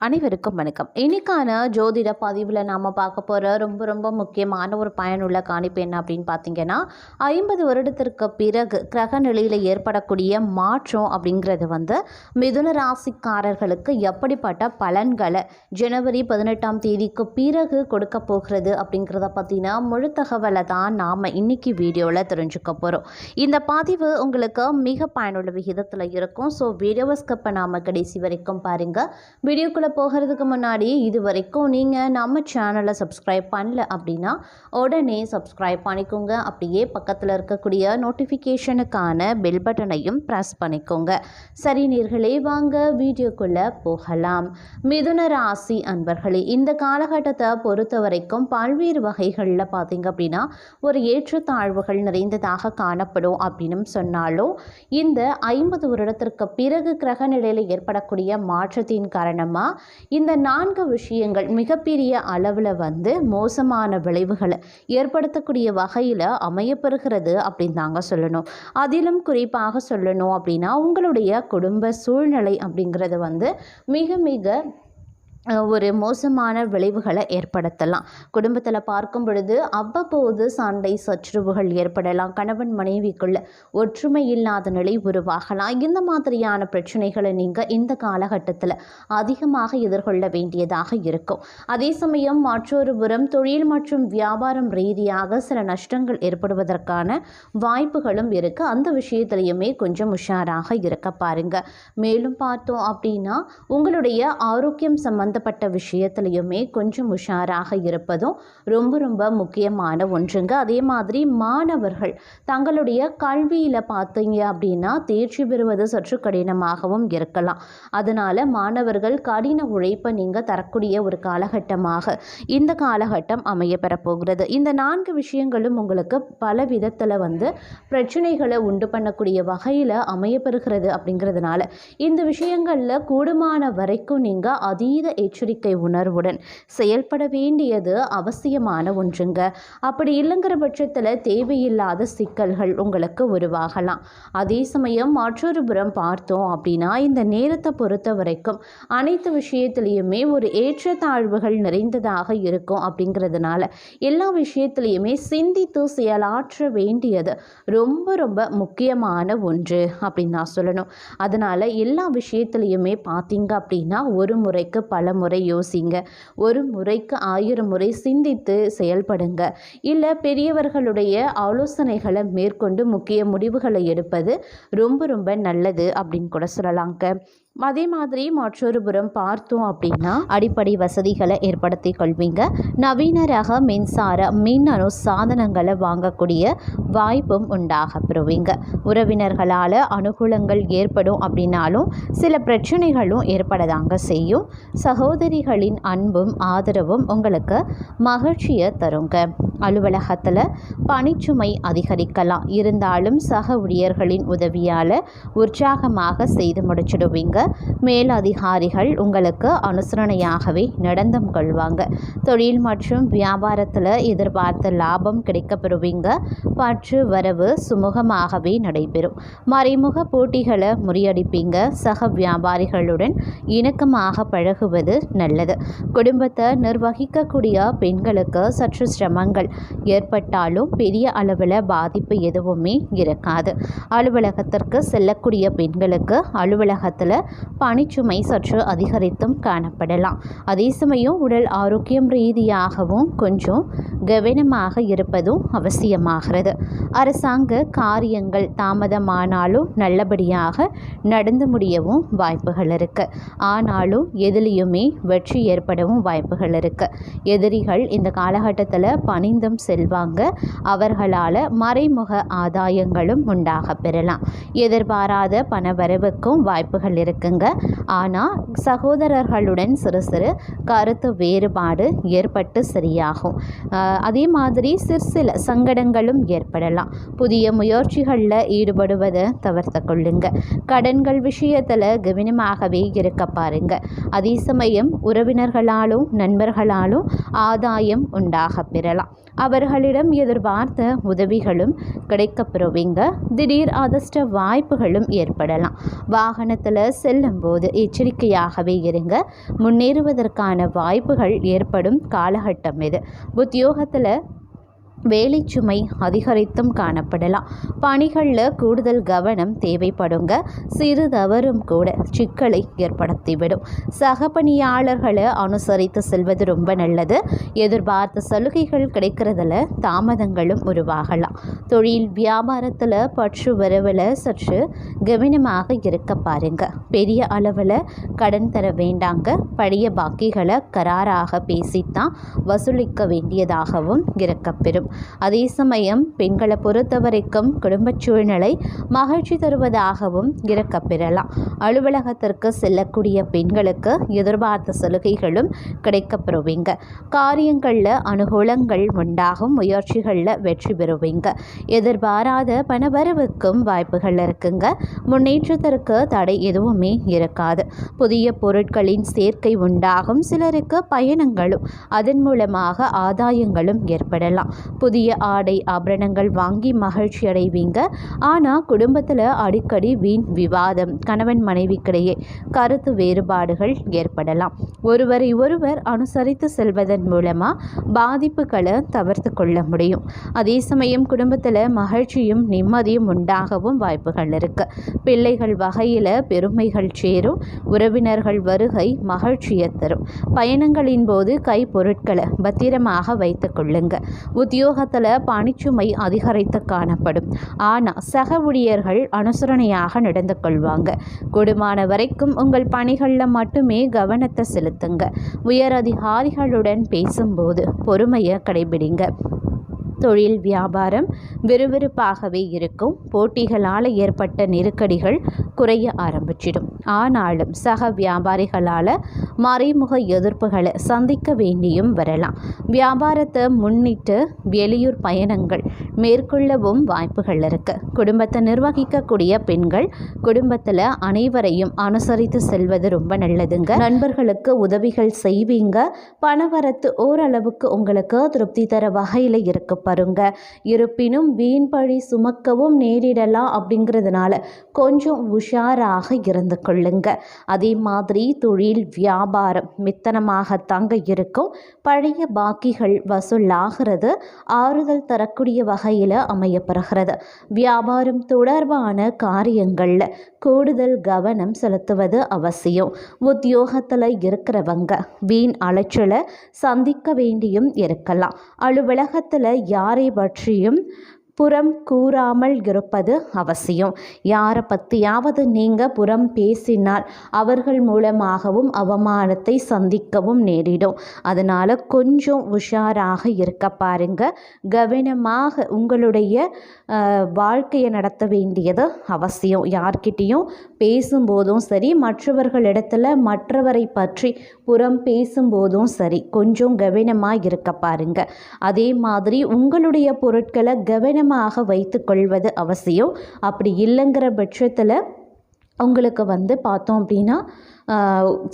அனைவருக்கும் வணக்கம். இன்னைக்கான ஜோதிட பதிவில் நாம் பார்க்க போகிற ரொம்ப ரொம்ப முக்கியமான ஒரு பயனுள்ள காணிப்பு என்ன அப்படின்னு பார்த்தீங்கன்னா ஐம்பது வருடத்திற்கு பிறகு கிரக நிலையில் ஏற்படக்கூடிய மாற்றம் அப்படிங்கிறது வந்து மிதுன ராசிக்காரர்களுக்கு எப்படிப்பட்ட பலன்களை ஜனவரி பதினெட்டாம் தேதிக்கு பிறகு கொடுக்க போகிறது அப்படிங்கிறத பற்றின முழு தகவலை தான் நாம் இன்னைக்கு வீடியோவில் தெரிஞ்சுக்க போகிறோம் இந்த பதிவு உங்களுக்கு மிக பயனுள்ள விகிதத்தில் இருக்கும். ஸோ வீடியோவை ஸ்கிப் பண்ணாமல் கடைசி வரைக்கும் பாருங்கள் வீடியோக்குள்ளே போகிறதுக்கு முன்னாடி இது வரைக்கும் நீங்கள் நம்ம சேனலை சப்ஸ்கிரைப் பண்ணல அப்படின்னா உடனே சப்ஸ்கிரைப் பண்ணிக்கோங்க. அப்படியே பக்கத்தில் இருக்கக்கூடிய நோட்டிஃபிகேஷனுக்கான பெல் பட்டனையும் ப்ரெஸ் பண்ணிக்கோங்க. சரி நீர்களே வாங்க வீடியோக்குள்ளே போகலாம். மிதுன ராசி அன்பர்களே இந்த காலகட்டத்தை பொறுத்த வரைக்கும் பல்வேறு வகைகளில் பார்த்தீங்க அப்படின்னா ஒரு ஏற்றத்தாழ்வுகள் நிறைந்ததாக காணப்படும் அப்படின்னு சொன்னாலும் இந்த ஐம்பது வருடத்திற்கு பிறகு கிரக நிலையில் ஏற்படக்கூடிய மாற்றத்தின் காரணமாக இந்த நான்கு விஷயங்கள் மிகப்பெரிய அளவில் வந்து மோசமான விளைவுகளை ஏற்படுத்தக்கூடிய வகையில் அமையப்பெறுகிறது அப்படின்னு தாங்க சொல்லணும். அதிலும் குறிப்பாக சொல்லணும் அப்படின்னா உங்களுடைய குடும்ப சூழ்நிலை அப்படிங்கிறது வந்து மிக மிக ஒரு மோசமான விளைவுகளை ஏற்படுத்தலாம். குடும்பத்தில் பார்க்கும் பொழுது அவ்வப்போது சண்டை சச்சரவுகள் ஏற்படலாம். கணவன் மனைவிக்குள்ள ஒற்றுமை இல்லாத நிலை உருவாகலாம். இந்த மாதிரியான பிரச்சனைகளை நீங்கள் இந்த காலகட்டத்தில் அதிகமாக எதிர்கொள்ள வேண்டியதாக இருக்கும். அதே சமயம் மற்றொரு புறம் தொழில் மற்றும் வியாபாரம் ரீதியாக சில நஷ்டங்கள் ஏற்படுவதற்கான வாய்ப்புகளும் இருக்குது அந்த விஷயத்துலையுமே கொஞ்சம் உஷாராக இருக்க பாருங்க. மேலும் பார்த்தோம் அப்படின்னா உங்களுடைய ஆரோக்கியம் சம்பந்தப்பட்ட விஷயத்துலையுமே கொஞ்சம் உஷாராக இருப்பதும் ரொம்ப ரொம்ப முக்கியமான ஒன்றுங்க. அதே மாதிரி மாணவர்கள் தங்களுடைய கல்வியில் பார்த்தீங்க அப்படின்னா தேர்ச்சி பெறுவது சற்று கடினமாகவும் இருக்கலாம். அதனால் மாணவர்கள் கடின உழைப்பை நீங்கள் தரக்கூடிய ஒரு காலகட்டமாக இந்த காலகட்டம் அமைய பெறப்போகிறது. இந்த நான்கு விஷயங்களும் உங்களுக்கு பல விதத்தில் வந்து பிரச்சனைகளை உண்டு பண்ணக்கூடிய வகையில் அமையப்பெறுகிறது அப்படிங்கிறதுனால இந்த விஷயங்களில் கூடுமான வரைக்கும் நீங்கள் அதீத எச்சரிக்கை உணர்வுடன் செயல்பட வேண்டியது அவசியமான ஒன்றுங்க. அப்படி இல்லைங்கிற பட்சத்தில் தேவையில்லாத சிக்கல்கள் உங்களுக்கு உருவாகலாம். அதே சமயம் மற்றொரு புறம் பார்த்தோம் அப்படின்னா இந்த நேரத்தை பொறுத்த வரைக்கும் அனைத்து விஷயத்திலையுமே ஒரு ஏற்றத்தாழ்வுகள் நிறைந்ததாக இருக்கும் அப்படிங்கிறதுனால எல்லா விஷயத்திலையுமே சிந்தித்து செயலாற்ற வேண்டியது ரொம்ப ரொம்ப முக்கியமான ஒன்று அப்படின்னு நான் சொல்லணும். அதனால் எல்லா விஷயத்துலேயுமே பார்த்தீங்க அப்படின்னா ஒரு முறைக்கு பல முறை யோசிங்க. ஒரு முறைக்கு ஆயிரம் முறை சிந்தித்து செயல்படுங்க. இல்லை பெரியவர்களுடைய ஆலோசனைகளை மேற்கொண்டு முக்கிய முடிவுகளை எடுப்பது ரொம்ப ரொம்ப நல்லது அப்படின்னு கூட சொல்லலாங்க அதே மாதிரி மற்றொரு புறம் பார்த்தோம் அப்படின்னா அடிப்படை வசதிகளை ஏற்படுத்தி கொள்வீங்க. நவீன ரக மின்சார மின்னணு சாதனங்களை வாங்கக்கூடிய வாய்ப்பும் உண்டாக பெறுவீங்க. உறவினர்களால் அனுகூலங்கள் ஏற்படும் அப்படின்னாலும் சில பிரச்சனைகளும் ஏற்படதாங்க செய்யும். சகோதரிகளின் அன்பும் ஆதரவும் உங்களுக்கு மகிழ்ச்சியை தருங்க. அலுவலகத்தில் பணிச்சுமை அதிகரிக்கலாம். இருந்தாலும் சக ஊழியர்களின் உதவியால் உற்சாகமாக செய்து முடிச்சிடுவீங்க. மேலதிகாரிகள் உங்களுக்கு அனுசரணையாகவே நடந்தும் கொள்வாங்க. தொழில் மற்றும் வியாபாரத்தில் எதிர்பார்த்த லாபம் கிடைக்கப்பெறுவீங்க. பற்று வரவு சுமூகமாகவே நடைபெறும். மறைமுக போட்டிகளை முறியடிப்பீங்க. சக வியாபாரிகளுடன் இணக்கமாக பழகுவது நல்லது. குடும்பத்தை நிர்வகிக்கக்கூடிய பெண்களுக்கு சற்று சிரமங்கள் ஏற்பட்டாலும் பெரிய அளவில் பாதிப்பு எதுவுமே இருக்காது. அலுவலகத்திற்கு செல்லக்கூடிய பெண்களுக்கு அலுவலகத்தில் பனிச்சுமை சற்று அதிகரித்தும் காணப்படலாம். அதே சமயம் உடல் ஆரோக்கியம் ரீதியாகவும் கொஞ்சம் கவனமாக இருப்பதும் அவசியமாகிறது. அரசாங்க காரியங்கள் தாமதமானாலும் நல்லபடியாக நடந்து முடியவும் வாய்ப்புகள் இருக்கு. ஆனாலும் எதிலையுமே வெற்றி ஏற்படவும் வாய்ப்புகள் இருக்கு. எதிரிகள் இந்த காலகட்டத்தில் பணிந்தும் செல்வாங்க. அவர்களால் மறைமுக ஆதாயங்களும் உண்டாக பெறலாம். எதிர்பாராத பணவரவுக்கும் வாய்ப்புகள் இருக்கு. இருக்குங்க. ஆனால் சகோதரர்களுடன் சிறு சிறு கருத்து வேறுபாடு ஏற்பட்டு சரியாகும். அதே மாதிரி சிறு சில சங்கடங்களும் ஏற்படலாம். புதிய முயற்சிகளில் ஈடுபடுவதை தவிர்த்து கொள்ளுங்க. கடன்கள் விஷயத்தில் கவனமாகவே இருக்க பாருங்க. அதே சமயம் உறவினர்களாலும் நண்பர்களாலும் ஆதாயம் உண்டாக பெறலாம். அவர்களிடம் எதிர்பார்த்த உதவிகளும் கிடைக்கப்பெறுவீங்க திடீர் அதிர்ஷ்ட வாய்ப்புகளும் ஏற்படலாம். வாகனத்தில் செல்லும்போது எச்சரிக்கையாகவே இருங்க. முன்னேறுவதற்கான வாய்ப்புகள் ஏற்படும் காலகட்டம் இது. உத்தியோகத்தில் வேலை சுமை அதிகரித்தும் காணப்படலாம். பணிகளில் கூடுதல் கவனம் தேவைப்படுங்க. சிறு தவறும் கூட சிக்கலை ஏற்படுத்திவிடும். சக பணியாளர்களை அனுசரித்து செல்வது ரொம்ப நல்லது. எதிர்பார்த்த சலுகைகள் கிடைக்கிறதுல தாமதங்களும் உருவாகலாம். தொழில் வியாபாரத்தில் பற்று வரவில் சற்று கவனமாக இருக்க பாருங்க. பெரிய அளவில் கடன் தர வேண்டாங்க. பழைய பாக்கிகளை கராராக பேசித்தான் வசூலிக்க வேண்டியதாகவும் இருக்கப்பெறும். அதே சமயம் பெண்களை பொறுத்த வரைக்கும் சூழ்நிலை மகிழ்ச்சி தருவதாகவும் இருக்கப்பெறலாம் அலுவலகத்திற்கு செல்லக்கூடிய பெண்களுக்கு எதிர்பார்த்த சலுகைகளும் கிடைக்கப்பெறுவீங்க காரியங்களில் அனுகூலங்கள் உண்டாகும் முயற்சிகளில் வெற்றி பெறுவீங்க. எதிர்பாராத பணவரவுக்கும் வாய்ப்புகள் இருக்குங்க. முன்னேற்றத்திற்கு தடை எதுவுமே இருக்காது. புதிய பொருட்களின் சேர்க்கை உண்டாகும். சிலருக்கு பயணங்களும் அதன் மூலமாக ஆதாயங்களும் ஏற்படலாம். புதிய ஆடை ஆபரணங்கள் வாங்கி மகிழ்ச்சி அடைவீங்க. ஆனால் குடும்பத்தில் அடிக்கடி வீண் விவாதம் கணவன் மனைவிக்கிடையே கருத்து வேறுபாடுகள் ஏற்படலாம். ஒருவரை ஒருவர் அனுசரித்து செல்வதன் மூலமாக பாதிப்புகளை தவிர்த்து கொள்ள முடியும். அதே சமயம் குடும்பத்தில் மகிழ்ச்சியும் நிம்மதியும் உண்டாகவும் வாய்ப்புகள் இருக்குது பிள்ளைகள் வகையில் பெருமைகள் சேரும் உறவினர்கள் வருகை மகிழ்ச்சியை தரும். பயணங்களின் போது கை பொருட்களை பத்திரமாக வைத்து கொள்ளுங்க. உத்தியோகத்தில் பணிச்சுமை அதிகரித்து காணப்படும். ஆனால் சக ஊழியர்கள் அனுசரணையாக நடந்து கொள்வாங்க. கூடுமான வரைக்கும் உங்கள் பணிகளில் மட்டுமே கவனத்தை செலுத்துங்க. உயர் அதிகாரிகளுடன் பேசும்போது பொறுமையை கடைபிடிங்க. தொழில் வியாபாரம் விறுவிறுப்பாகவே இருக்கும். போட்டிகளால் ஏற்பட்ட நெருக்கடிகள் குறைய ஆரம்பிச்சிடும். ஆனாலும் சக வியாபாரிகளால் மறைமுக எதிர்ப்புகளை சந்திக்க வேண்டியும் வரலாம். வியாபாரத்தை முன்னிட்டு வெளியூர் பயணங்கள் மேற்கொள்ளவும் வாய்ப்புகள் இருக்கு. குடும்பத்தை நிர்வகிக்கக்கூடிய பெண்கள் குடும்பத்தில் அனைவரையும் அனுசரித்து செல்வது ரொம்ப நல்லதுங்க. நண்பர்களுக்கு உதவிகள் செய்வீங்க. பணவரத்து ஓரளவுக்கு உங்களுக்கு திருப்தி தர வகையில் இருக்க பாருங்க. இருப்பினும் வீண் பழி சுமக்கவும் நேரிடலாம் அப்படிங்கிறதுனால கொஞ்சம் உஷாராக இருந்து கொள்ளுங்க. அதே மாதிரி தொழில் வியாபாரம் மித்தனமாக தாங்க இருக்கும். பழைய பாக்கிகள் வசூலாகிறது ஆறுதல் தரக்கூடிய வகை வகையில் அமையப்பெறுகிறது. வியாபாரம் தொடர்பான காரியங்களில் கூடுதல் கவனம் செலுத்துவது அவசியம். உத்தியோகத்தில் இருக்கிறவங்க வீண் அலைச்சலை சந்திக்க வேண்டியும் இருக்கலாம். அலுவலகத்தில் யாரை பற்றியும் புறம் கூறாமல் இருப்பது அவசியம். யாரை பற்றியாவது நீங்கள் புறம் பேசினால் அவர்கள் மூலமாகவும் அவமானத்தை சந்திக்கவும் நேரிடும். அதனால் கொஞ்சம் உஷாராக இருக்க பாருங்க. கவனமாக உங்களுடைய வாழ்க்கையை நடத்த வேண்டியது அவசியம். யார்கிட்டேயும் பேசும்போதும் சரி மற்றவர்களிடத்தில் மற்றவரை பற்றி புறம் பேசும்போதும் சரி கொஞ்சம் கவனமாக இருக்க பாருங்க. அதே மாதிரி உங்களுடைய பொருட்களை கவனம் கவனமாக வைத்து கொள்வது அவசியம். அப்படி இல்லைங்கிற பட்சத்தில் உங்களுக்கு வந்து பார்த்தோம் அப்படின்னா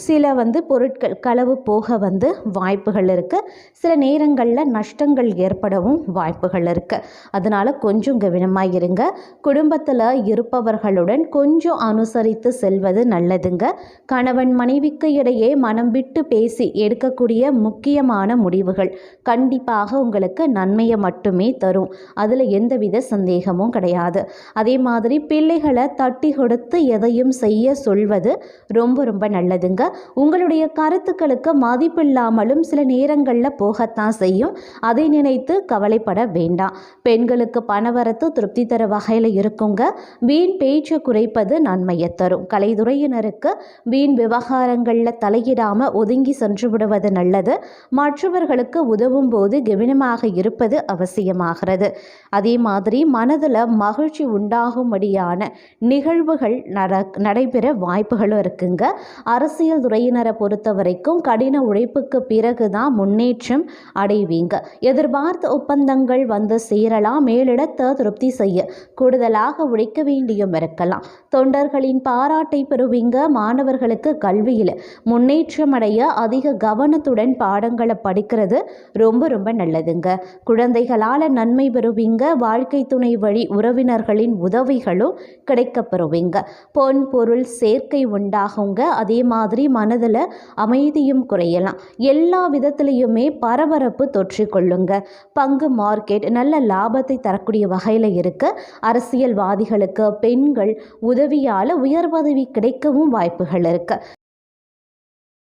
சில வந்து பொருட்கள் களவு போக வந்து வாய்ப்புகள் இருக்குது சில நேரங்களில் நஷ்டங்கள் ஏற்படவும் வாய்ப்புகள் இருக்குது அதனால் கொஞ்சம் கவனமாக இருங்க. குடும்பத்தில் இருப்பவர்களுடன் கொஞ்சம் அனுசரித்து செல்வது நல்லதுங்க. கணவன் மனைவிக்கு இடையே மனம் விட்டு பேசி எடுக்கக்கூடிய முக்கியமான முடிவுகள் கண்டிப்பாக உங்களுக்கு நன்மையை மட்டுமே தரும். அதில் எந்தவித சந்தேகமும் கிடையாது. அதே மாதிரி பிள்ளைகளை தட்டி கொடுத்து எதையும் செய்ய சொல்வது ரொம்ப ரொம்ப ரொம்ப நல்லதுங்க. உங்களுடைய கருத்துக்களுக்கு மதிப்பில்லாமலும் சில நேரங்களில் போகத்தான் செய்யும். அதை நினைத்து கவலைப்பட வேண்டாம். பெண்களுக்கு பணவரத்து திருப்தி தர வகையில் இருக்குங்க. வீண் பேச்சு குறைப்பது நன்மையை தரும். கலைத்துறையினருக்கு வீண் விவகாரங்களில் தலையிடாமல் ஒதுங்கி சென்று விடுவது நல்லது. மற்றவர்களுக்கு உதவும் போது கவனமாக இருப்பது அவசியமாகிறது. அதே மாதிரி மனதில் மகிழ்ச்சி உண்டாகும்படியான நிகழ்வுகள் நட நடைபெற வாய்ப்புகளும் இருக்குங்க. அரசியல் துறையினரை பொறுத்த வரைக்கும் கடின உழைப்புக்கு பிறகு தான் முன்னேற்றம் அடைவீங்க. எதிர்பார்த்த ஒப்பந்தங்கள் வந்து சேரலாம் மேலிடத்தை திருப்தி செய்ய கூடுதலாக உழைக்க வேண்டியும் இருக்கலாம். தொண்டர்களின் பாராட்டை பெறுவீங்க. மாணவர்களுக்கு கல்வியில் முன்னேற்றம் அடைய அதிக கவனத்துடன் பாடங்களை படிக்கிறது ரொம்ப ரொம்ப நல்லதுங்க. குழந்தைகளால் நன்மை பெறுவீங்க. வாழ்க்கை துணை வழி உறவினர்களின் உதவிகளும் கிடைக்கப் பெறுவீங்க. பொன் பொருள் சேர்க்கை உண்டாகுங்க. அதே மாதிரி மனதில் அமைதியும் குறையலாம். எல்லா விதத்துலேயுமே பரபரப்பு தொற்றிக்கொள்ளுங்க பங்கு மார்க்கெட் நல்ல லாபத்தை தரக்கூடிய வகையில் இருக்குது அரசியல்வாதிகளுக்கு பெண்கள் உதவியால் உயர் பதவி கிடைக்கவும் வாய்ப்புகள் இருக்குது